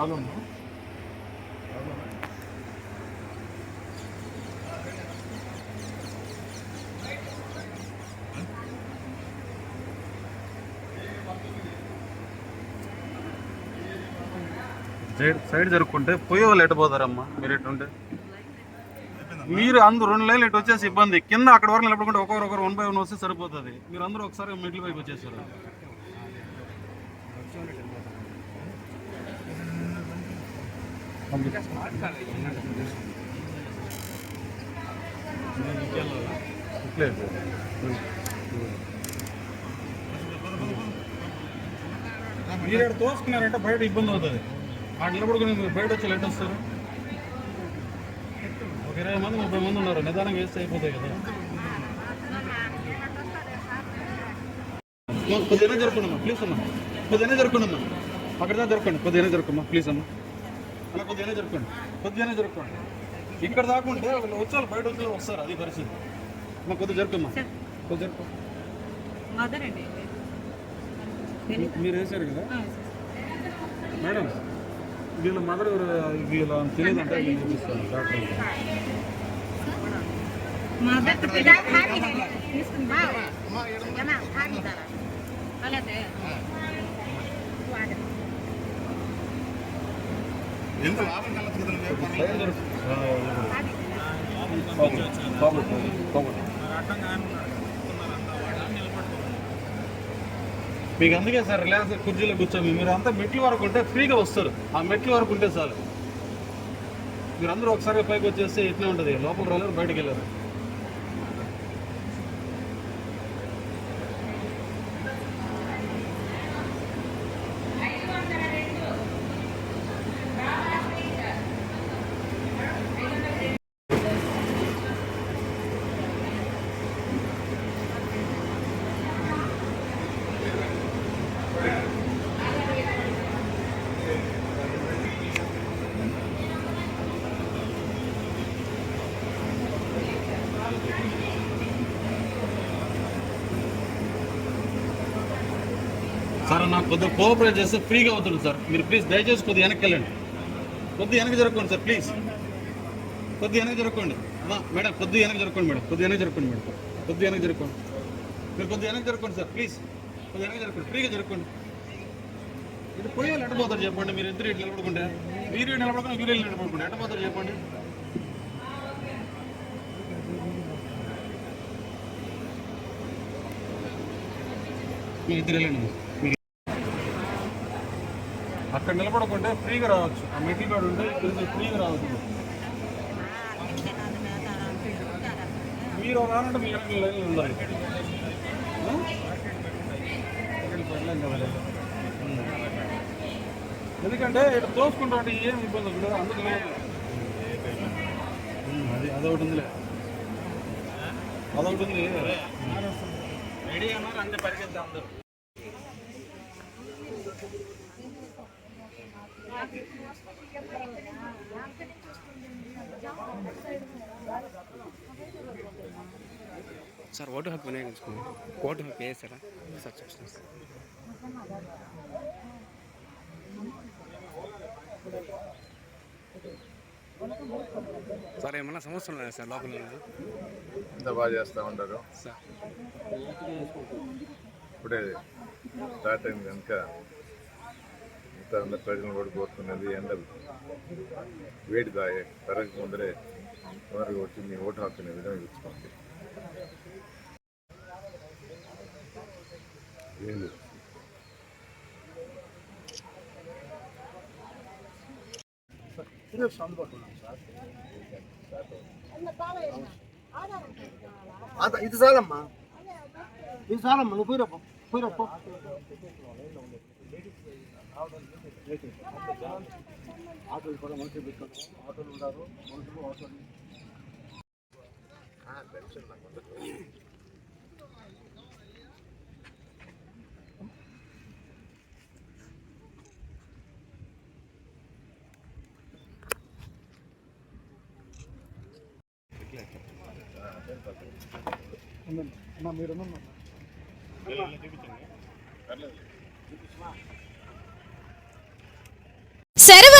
가는 거? Side జరుపుకుంటే పోయే వాళ్ళు ఎటు పోతారమ్మా మీరు ఎటుంటే? మీరు అందరూ రెండు లైన్లు ఇటు వచ్చేసి ఇబ్బంది. కింద అక్కడ వరకు నిలబడుకుంటే ఒకరు ఒకరు వన్ బై వన్ వస్తే సరిపోతుంది. మీరు అందరూ ఒకసారి మిడిల్ వైపు వచ్చేసారు. మీరు ఇక్కడ తోసుకున్నారంటే బయట ఇబ్బంది అవుతుంది. నిలబడుకుని మీరు బయట వచ్చి లెట్ వస్తారు ఒక ఇరవై మంది ముప్పై మంది ఉన్నారు. నిదానంగా వేస్తే అయిపోతాయి కదా. కొద్దిగా జరుపుకోండి అమ్మా ప్లీజ్ అమ్మా. కొద్దిగా జరుపుకోండి అమ్మా అక్కడ జరుపుకోండి. కొద్దిగా జరుపుకోమ్మా. ప్లీజ్ అమ్మా. అలా కొద్దిగా జరుపుకోండి. కొద్దిగా జరుపుకోండి. ఇక్కడ దాకుంటే వచ్చారు బయట వచ్చి వస్తారు. అది పరిస్థితి. అమ్మా కొద్దిగా జరుపుకోమ్మా. కొద్దిగా జరుపు మదర్ అండి. మీరు వేశారు కదా? మేడం వీళ్ళ మదర్ వీళ్ళ తెలియదు అంటే నేను చూపిస్తాను డాక్టర్ మదర్ తీసుకుందా. జనా మీకు అందుకే సార్ రిలయన్స్ కుర్చీలో కూర్చోమి మీరు అంతా మెట్ల వరకు ఉంటే ఫ్రీగా వస్తారు. ఆ మెట్ల వరకు ఉంటే చాలు. మీరు అందరూ ఒకసారి పైకి వచ్చేస్తే ఇట్లా ఉంటుంది. లోపల రోజు బయటకు వెళ్ళారు నాకు కొద్దిగా కోఆపరేట్ చేస్తే ఫ్రీగా అవుతుంది సార్. మీరు ప్లీజ్ దయచేసి కొద్దిగా వెనక్కి వెళ్ళండి. కొద్దిగా వెనక్కి జరగకండి సార్ ప్లీజ్ కొద్ది వెనక్కి జరగకండి. మేడం కొద్దిగా వెనక్కి జరగకండి మేడం. కొద్దిగా వెనక్కి జరగకండి మేడం. కొద్దిగా వెనక్కి జరగకండి. మీరు కొద్దిగా వెనక్కి జరగకండి సార్ ప్లీజ్ కొద్దిగా వెనక్కి జరగకండి ఫ్రీగా జరగకండి. ఇటు పోయి వాళ్ళు చెప్పండి మీరు ఇద్దరు ఇటు నిలబడుకుంటే. మీరు నిలబడుకుని వీరు ఇటు నిలబడుకుంటే ఎట్టపోతారు చెప్పండి. ఇద్దరు వెళ్ళండి. అక్కడ నిలబడకుంటే ఫ్రీగా రావచ్చు. ఆ మెట్ల కాడ ఉంటే ఇక్కడ ఫ్రీగా రావచ్చు. మీరు రానంటే మీ వెనక లైన్లో ఉండాలి. ఎందుకంటే ఇక్కడ తోసుకుంటా అంటే ఏం ఇబ్బంది ఉండదు. అందుకనే ఉం, అది అదొకటి ఉందిలే. అదొకటి ఉంది రెడీ అన్నారు అంతే పరిగెత్తాం అందరూ. సార్ ఓటు హక్కు వినియోగించుకున్నాం ఓటు హక్కు వేసారా? సార్ చెప్తాను సార్ సార్ ఏమన్నా సమస్యలు ఉన్నాయా సార్ లోపల ఇంత బాగా చేస్తూ ఉంటారు. సార్. ఇప్పుడే స్టార్ట్ అయింది కనుక చెప్తా ఉంది ప్రజలను కూడా కోరుతున్నది ఎండ వేడి దా తరగక ముందరే తొందరగా వచ్చి మీ ఓటు హక్కుని వినియోగించుకోండి ఏం లేదు. అద- ఇది చాలమ్మా ఇది చాలమ్మా నువ్వు పోయిరప్ప పోయిరప్ప ఆటోలు కూడా మనుషులు పెట్టారు ఆటోలు ఉన్నారు మనుషులు ఆటోలు మీరు చూపించండి. పర్లేదు. చూపించమా అమ్మా మీరు ఉన్నామ్మా. Saravana